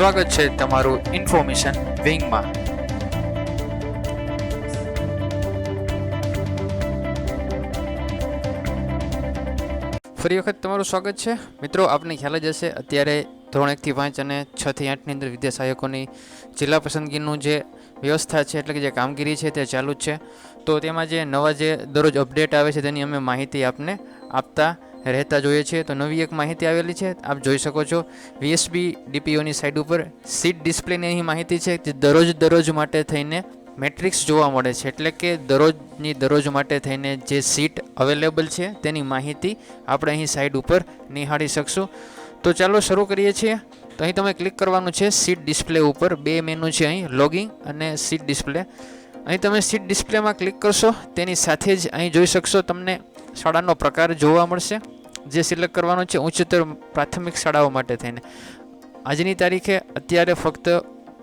સ્વાગત છે તમારું ઇન્ફોર્મેશન વિંગમાં. ફરી વખત તમારું સ્વાગત છે. મિત્રો, આપને ખ્યાલ જ હશે, અત્યારે ધોરણ એકથી પાંચ અને છથી આઠની અંદર વિદ્યા સહાયકોની જિલ્લા પસંદગીનું જે વ્યવસ્થા છે, એટલે કે જે કામગીરી છે, તે ચાલુ જ છે. તો તેમાં જે નવા જે દરરોજ અપડેટ આવે છે, તેની અમે માહિતી આપને આપતા રહેતા જોઈએ છીએ તો નવી એક માહિતી આવેલી છે. આપ જોઈ શકો છો વીએસબી ડીપીઓની સાઇડ ઉપર સીટ ડિસ્પ્લેની અહીં માહિતી છે જે દરરોજ દરરોજ માટે થઈને મેટ્રિક્સ જોવા મળે છે. એટલે કે દરરોજની દરરોજ માટે થઈને જે સીટ અવેલેબલ છે તેની માહિતી આપણે અહીં સાઈડ ઉપર નિહાળી શકશું. તો ચાલો શરૂ કરીએ છીએ. તો અહીં તમે ક્લિક કરવાનું છે સીટ ડિસ્પ્લે ઉપર. બે મેનુ છે અહીં લોગિંગ અને સીટ ડિસ્પ્લે અહીં તમે સીટ ડિસ્પ્લેમાં ક્લિક કરશો, તેની સાથે જ અહીં જોઈ શકશો તમને શાળાનો પ્રકાર જોવા મળશે, જે સિલેક્ટ કરવાનો છે ઉચ્ચતર પ્રાથમિક શાળાઓ માટે થઈને. આજની તારીખે અત્યારે ફક્ત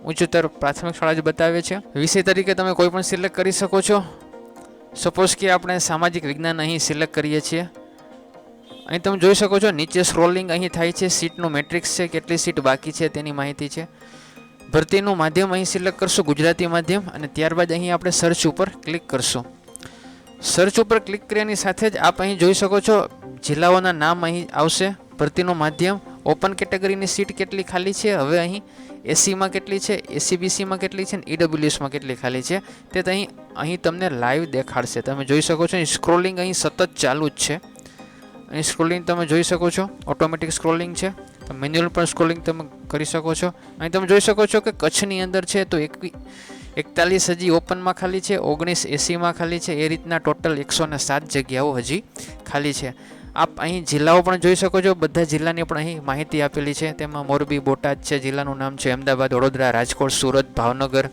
ઉચ્ચતર પ્રાથમિક શાળા જ બતાવે છે. વિષય તરીકે તમે કોઈ પણ સિલેક્ટ કરી શકો છો. સપોઝ કે આપણે સામાજિક વિજ્ઞાન અહીં સિલેક્ટ કરીએ છીએ. અહીં તમે જોઈ શકો છો, નીચે સ્ક્રોલિંગ અહીં થાય છે સીટનું મેટ્રિક્સ છે, કેટલી સીટ બાકી છે તેની માહિતી છે. ભરતીનું માધ્યમ અહીં સિલેક્ટ કરશું, ગુજરાતી માધ્યમ, અને ત્યારબાદ અહીં આપણે સર્ચ ઉપર ક્લિક કરશું. સર્ચ ઉપર ક્લિક કર્યાની સાથે જ આપ અહીં જોઈ શકો છો, જિલ્લાઓના નામ અહીં આવશે, ભરતીનું માધ્યમ ઓપન કેટેગરીની સીટ કેટલી ખાલી છે, હવે અહીં એસીમાં કેટલી છે એસીબીસીમાં કેટલી છે, અને ઈડબ્લ્યુએસમાં કેટલી ખાલી છે, તે તો અહીં અહીં તમને લાઈવ દેખાડશે. તમે જોઈ શકો છો સ્ક્રોલિંગ અહીં સતત ચાલુ જ છે. અહીં સ્ક્રોલિંગ તમે જોઈ શકો છો ઓટોમેટિક સ્ક્રોલિંગ છે. મેન્યુઅલ પણ સ્ક્રોલિંગ તમે કરી શકો છો. અહીં તમે જોઈ શકો છો કે કચ્છની અંદર છે, તો એકવી એકતાલીસ હજી ઓપનમાં ખાલી છે, ઓગણીસ એસીમાં ખાલી છે, એ રીતના ટોટલ એકસો ને સાત જગ્યાઓ હજી ખાલી છે. આપ અહીં જિલ્લાઓ પણ જોઈ શકો છો, બધા જિલ્લાની પણ અહીં માહિતી આપેલી છે. તેમાં મોરબી, બોટાદ છે, જિલ્લાનું નામ છે અમદાવાદ, વડોદરા, રાજકોટ, સુરત, ભાવનગર.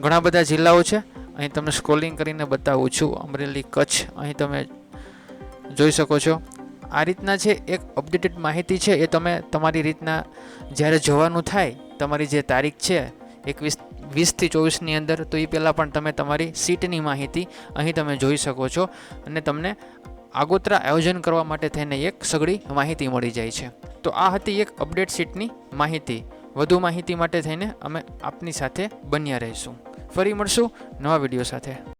ઘણા બધા જિલ્લાઓ છે. અહીં તમને સ્ક્રોલિંગ કરીને બતાવું છું, અમરેલી, કચ્છ, અહીં તમે જોઈ શકો છો. આ રીતના છે, એક અપડેટેડ માહિતી છે, એ તમે તમારી રીતના જ્યારે જોવાનું થાય, તમારી જે તારીખ છે એકવીસ, વીસથી ચોવીસની અંદર, તો એ પહેલાં પણ તમે તમારી સીટની માહિતી અહીં તમે જોઈ શકો છો અને તમને આગોતરા આયોજન કરવા માટે થઈને એક સઘળી માહિતી મળી જાય છે. તો આ હતી એક અપડેટ સીટની માહિતી. વધુ માહિતી માટે થઈને અમે આપની સાથે બન્યા રહીશું. ફરી મળશું નવા વીડિયો સાથે.